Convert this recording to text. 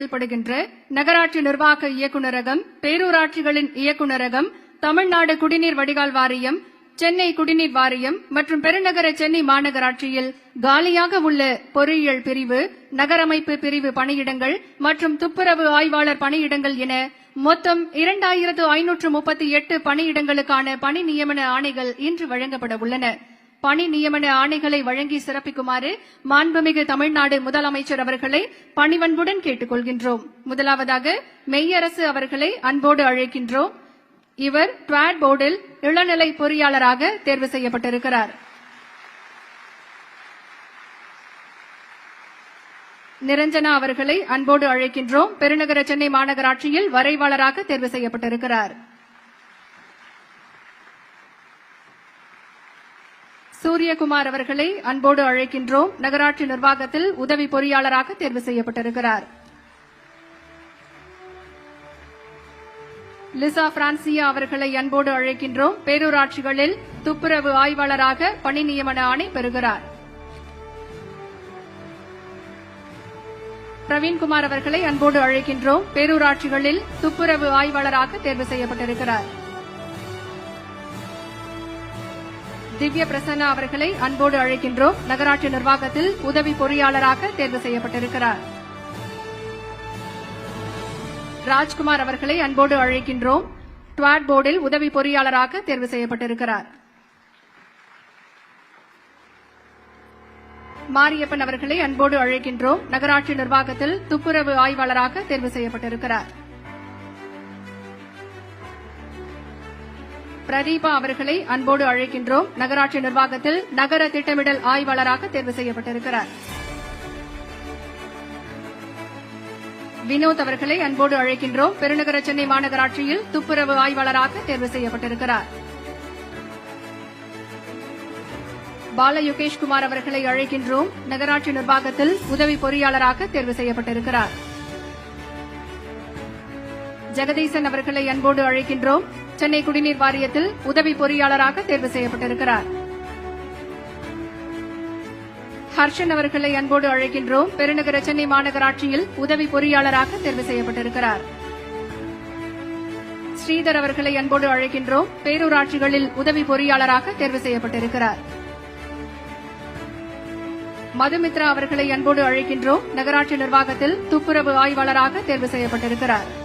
செயல்படுகின்ற நகராட்சி நிர்வாக இயக்குநரகம் பேரூராட்சிகளின் இயக்குநரகம் தமிழ்நாடு குடிநீர் வடிகால் வாரியம் சென்னை குடிநீர் வாரியம் மற்றும் பெருநகர சென்னை மாநகராட்சியில் காலியாக உள்ள பொறியியல் பிரிவு நகரமைப்பு பிரிவு பணியிடங்கள் மற்றும் துப்புரவு ஆய்வாளர் பணியிடங்கள் என மொத்தம் இரண்டாயிரத்து ஐநூற்று முப்பத்தி எட்டு பணியிடங்களுக்கான பணி நியமன ஆணைகள் இன்று வழங்கப்பட உள்ளன. பணி நியமன ஆணைகளை வழங்கி சிறப்பிக்குமாறு மாண்புமிகு தமிழ்நாடு முதலமைச்சர் அவர்களை பணிவன்புடன் கேட்டுக் கொள்கின்றோம் முதலாவதாக மெய்யரசு அவர்களை அன்போடு அழைக்கின்றோம். இவர் ட்வாட் போர்டில் இளநிலை பொறியாளராக தேர்வு செய்யப்பட்டிருக்கிறார். நிரஞ்சனா அவர்களை அன்போடு அழைக்கின்றோம். பெருநகர சென்னை மாநகராட்சியில் வரைவாளராக தேர்வு செய்யப்பட்டிருக்கிறார். சூரியகுமார் அவர்களை அன்போடு அழைக்கின்றோம். நகராட்சி நிர்வாகத்தில் உதவி பொறியாளராக தேர்வு செய்யப்பட்டிருக்கிறார். லிசா பிரான்சியா அவர்களை அன்போடு அழைக்கின்றோம். பேரூராட்சிகளில் துப்புரவு ஆய்வாளராக பணி நியமன ஆணை பெறுகிறார். பிரவீன்குமார் அவர்களை அன்போடு அழைக்கின்றோம். பேரூராட்சிகளில் துப்புரவு ஆய்வாளராக தேர்வு செய்யப்பட்டிருக்கிறார். திவ்ய பிரசன்னா அவர்களை அன்போடு அழைக்கின்றோம். நகராட்சி நிர்வாகத்தில் உதவி பொறியாளராக தேர்வு செய்யப்பட்டிருக்கிறார். ராஜ்குமார் அவர்களை அன்போடு அழைக்கின்றோம். டுவாட் போர்டில் உதவி பொறியாளராக தேர்வு செய்யப்பட்டிருக்கிறார். மாரியப்பன் அவர்களை அன்போடு அழைக்கின்றோம். நகராட்சி நிர்வாகத்தில் துப்புரவு ஆய்வாளராக தேர்வு செய்யப்பட்டிருக்கிறார். பிரதீபா அவர்களை அன்போடு அழைக்கின்றோம். நகராட்சி நிர்வாகத்தில் நகர திட்டமிடல் ஆய்வாளராக தேர்வு செய்யப்பட்டிருக்கிறார். வினோத் அவர்களை அன்போடு அழைக்கின்றோம். பெருநகர சென்னை மாநகராட்சியில் துப்புரவு ஆய்வாளராக தேர்வு செய்யப்பட்டிருக்கிறார். பால யுகேஷ்குமார் அவர்களை அழைக்கின்றோம். நகராட்சி நிர்வாகத்தில் உதவி பொறியாளராக தேர்வு செய்யப்பட்டிருக்கிறார். ஜெகதீசன் அவர்களை அன்போடு அழைக்கின்றோம். சென்னை குடிநீர் வாரியத்தில் உதவி பொறியாளராக தேர்வு செய்யப்பட்டிருக்கிறார். ஹர்ஷன் அவர்களை அன்போடு அழைக்கின்றோம். பெருநகர சென்னை மாநகராட்சியில் உதவி பொறியாளராக தேர்வு செய்யப்பட்டிருக்கிறார். ஸ்ரீதர் அவர்களை அன்போடு அழைக்கின்றோம். பேரூராட்சிகளில் உதவி பொறியாளராக தேர்வு செய்யப்பட்டிருக்கிறார். மதுமித்ரா அவர்களை அன்போடு அழைக்கின்றோம். நகராட்சி நிர்வாகத்தில் துப்புரவு ஆய்வாளராக தேர்வு செய்யப்பட்டிருக்கிறார்.